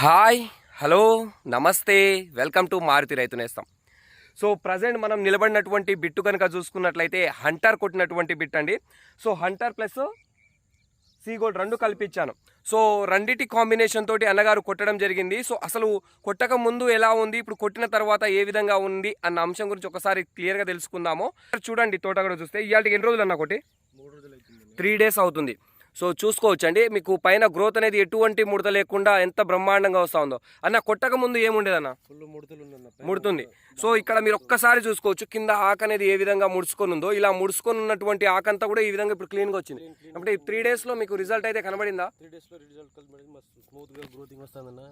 Hi hello నమస్తే welcome to Maruti రైతు నేస్తం. సో ప్రజెంట్ మనం నిలబడినటువంటి బిట్టు కనుక చూసుకున్నట్లయితే హంటర్ కొట్టినటువంటి బిట్ అండి. సో హంటర్ ప్లస్ సీగోల్డ్ రెండు కల్పించాను. సో రెండిటి కాంబినేషన్ తోటి అన్నగారు కొట్టడం జరిగింది. సో అసలు కొట్టక ముందు ఎలా ఉంది ఇప్పుడు కొట్టిన తర్వాత ఏ విధంగా ఉంది అన్న అంశం గురించి ఒకసారి క్లియర్గా తెలుసుకుందాము. చూడండి తోట కూడా చూస్తే ఇవాళకి ఎన్ని రోజులు అన్న కొట్టి త్రీ డేస్ అవుతుంది. సో చూసుకోవచ్చు అండి మీకు పైన గ్రోత్ అనేది ఎటువంటి ముడత లేకుండా ఎంత బ్రహ్మాండంగా వస్తూ ఉందో. అన్న కొట్టక ముందు ఏముండేదన్న? ముడుతుంది. సో ఇక్కడ మీరు ఒక్కసారి చూసుకోవచ్చు కింద ఆకు అనేది ఏ విధంగా ముడుచుకొని ఉందో. ఇలా ముడుచుకొని ఉన్నటువంటి ఆకంతా కూడా ఈ విధంగా ఇప్పుడు క్లీన్గా వచ్చింది. అంటే ఈ త్రీ డేస్లో మీకు రిజల్ట్ అయితే కనబడిందా? త్రీ డేస్లో రిజల్ట్ గ్రోతింగ్ వస్తుందన్న.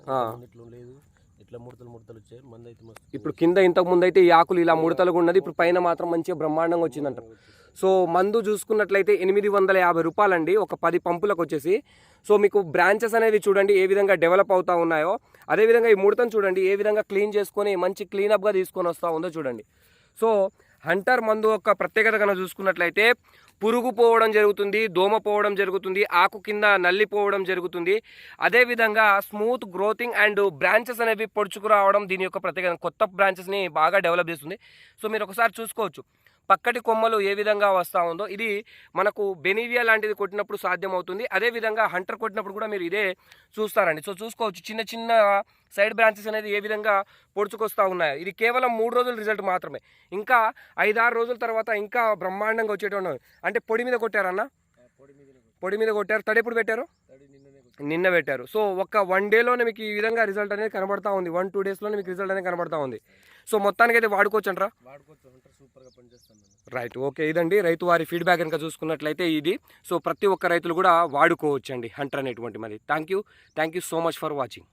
లేదు. ఇట్లా ముడతలు ముడతలు వచ్చాయి. మంది అయితే మస్తు ఇప్పుడు కింద ఇంతకు ముందు అయితే ఈ ఆకులు ఇలా ముడతలుగా ఉన్నది. ఇప్పుడు పైన మాత్రం మంచిగా బ్రహ్మాండంగా వచ్చిందంట. సో మందు చూసుకున్నట్లయితే ఎనిమిది వందల యాభై రూపాయలండి. ఒక పది పంపులకు వచ్చేసి. సో మీకు బ్రాంచెస్ అనేవి చూడండి ఏ విధంగా డెవలప్ అవుతా ఉన్నాయో. అదేవిధంగా ఈ ముడతను చూడండి ఏ విధంగా క్లీన్ చేసుకొని మంచి క్లీనప్గా తీసుకొని వస్తూ ఉందో చూడండి. సో హంటర్ మందు యొక్క ప్రత్యేకత కనుక చూసుకున్నట్లయితే పురుగు పోవడం జరుగుతుంది దోమ పోవడం జరుగుతుంది ఆకు కింద నల్లిపోవడం జరుగుతుంది. అదేవిధంగా స్మూత్ గ్రోతింగ్ అండ్ బ్రాంచెస్ అనేవి పొడుచుకురావడం దీని యొక్క ప్రత్యేకత కొత్త బ్రాంచెస్ని బాగా డెవలప్ చేస్తుంది. సో మీరు ఒకసారి చూసుకోవచ్చు. పక్కటి కొమ్మలు ఏ విధంగా వస్తూ ఉందో ఇది మనకు బెనీవియా లాంటిది కొట్టినప్పుడు సాధ్యమవుతుంది. అదేవిధంగా హంటర్ కొట్టినప్పుడు కూడా మీరు ఇదే చూస్తారండి. సో చూసుకోవచ్చు. చిన్న చిన్న సైడ్ బ్రాంచెస్ అనేది ఏ విధంగా పొడుచుకొస్తూ ఉన్నాయో. ఇది కేవలం మూడు రోజుల రిజల్ట్ మాత్రమే. ఇంకా ఐదారు రోజుల తర్వాత ఇంకా బ్రహ్మాండంగా వచ్చేటువంటి అంటే పొడి మీద కొట్టారన్న? పొడి మీద కొట్టారు. తడి ఎప్పుడు పెట్టారు. నిన్న పెట్టారు. సో ఒక వన్ డేలోనే మీకు ఈ విధంగా రిజల్ట్ అనేది కనబడతా ఉంది. వన్ టూ డేస్లోనే మీకు రిజల్ట్ అనేది కనబడతా ఉంది. సో మొత్తానికి అయితే వాడుకోవచ్చు అంటారా రైట్ ఓకే. ఇదండి రైతు వారి ఫీడ్బ్యాక్ కనుక చూసుకున్నట్లయితే ఇది. సో ప్రతి ఒక్క రైతులు కూడా వాడుకోవచ్చు అండి హంటర్ అనేటువంటి మరి. Thank you. Thank you so much for watching.